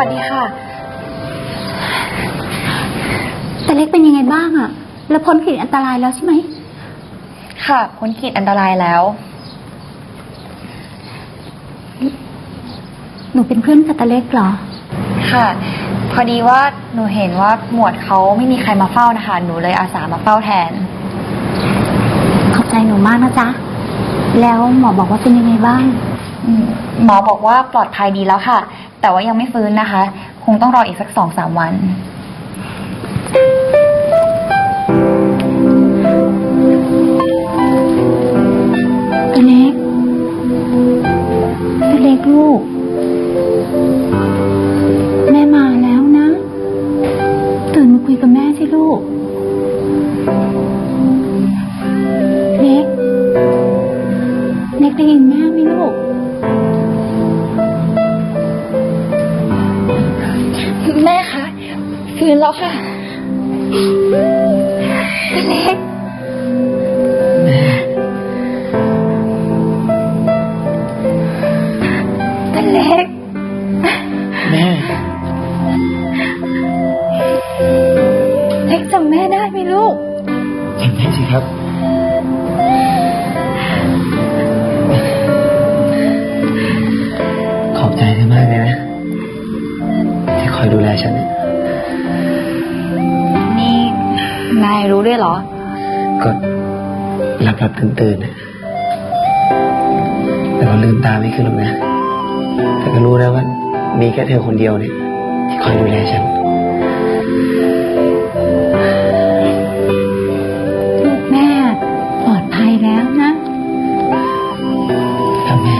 วัสดีค่ะ แต่เล็กเป็นยังไงบ้างอะแล้วพ้นขีดอันตรายแล้วใช่ไหม ค่ะ พ้นขีดอันตรายแล้ว หนูเป็นเพื่อนกับตาเล็กเหรอ ค่ะ พอดีว่าหนูเห็นว่าหมวดเขาไม่มีใครมาเฝ้านะคะ หนูเลยอาสามาเฝ้าแทน ขอบใจหนูมากนะจ๊ะ แล้วหมอบอกว่าเป็นยังไงบ้าง หมอบอกว่าปลอดภัยดีแล้วค่ะ แต่ว่ายังไม่ฟื้นนะคะ คงต้องรออีกสักสองสามวันตาเล็กตาเล็กลูก แม่มาแล้วนะ ตื่นมาคุยกับแม่สิลูก เล็ก เล็กได้ยินแม่ไหมลูก ฟื้นแล้วค่ะตาเล็กตาเล็ก แม่เล็กจำแม่ได้ไหมลูกจำได้สิครับขอบใจเธอมากเลยนะ ที่คอยดูแลฉันเนี่ยนี่ นายรู้ด้วยเหรอ ก็หลับหลับตื่นตื่นๆนะแต่ก็ลืมตาไม่ขึ้นหรอกนะ แต่ก็รู้แล้วว่า มีแค่เธอคนเดียวเนี่ยที่คอยดูแลฉัน ลูกแม่ปลอดภัยแล้วนะครับแม่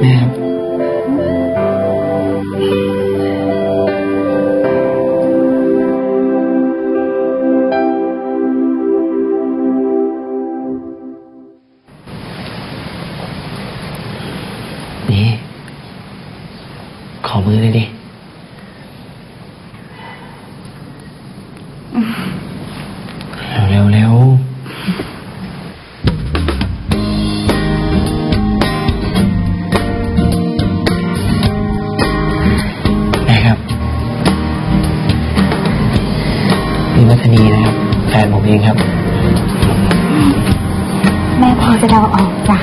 แม่ครับ นี่ขอมือเลยดิ เร็วๆเร็วนะครับนี่วัฒนีนะครับ แฟนผมเองครับ แม่พอจะเดาออกจ้ะ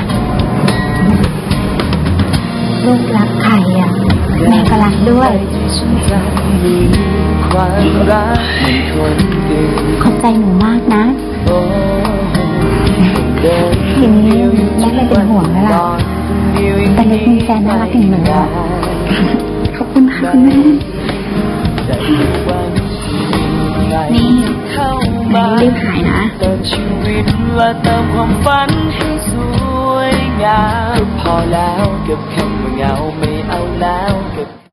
ลูกรักใครอะแม่ก็รักด้วยขอบใจหนูมากนะทีนี้แม่ไม่เป็นห่วงแล้วล่ะแต่เล็กมีแฟนน่ารักอย่างหนูอะขอบคุณค่ะคุณแม่นี่นายรีบหายนะ เติมชีวิตและเติมความฝันให้สวยงามพอแล้วกับคำว่าเงาไม่เอาแล้วกับ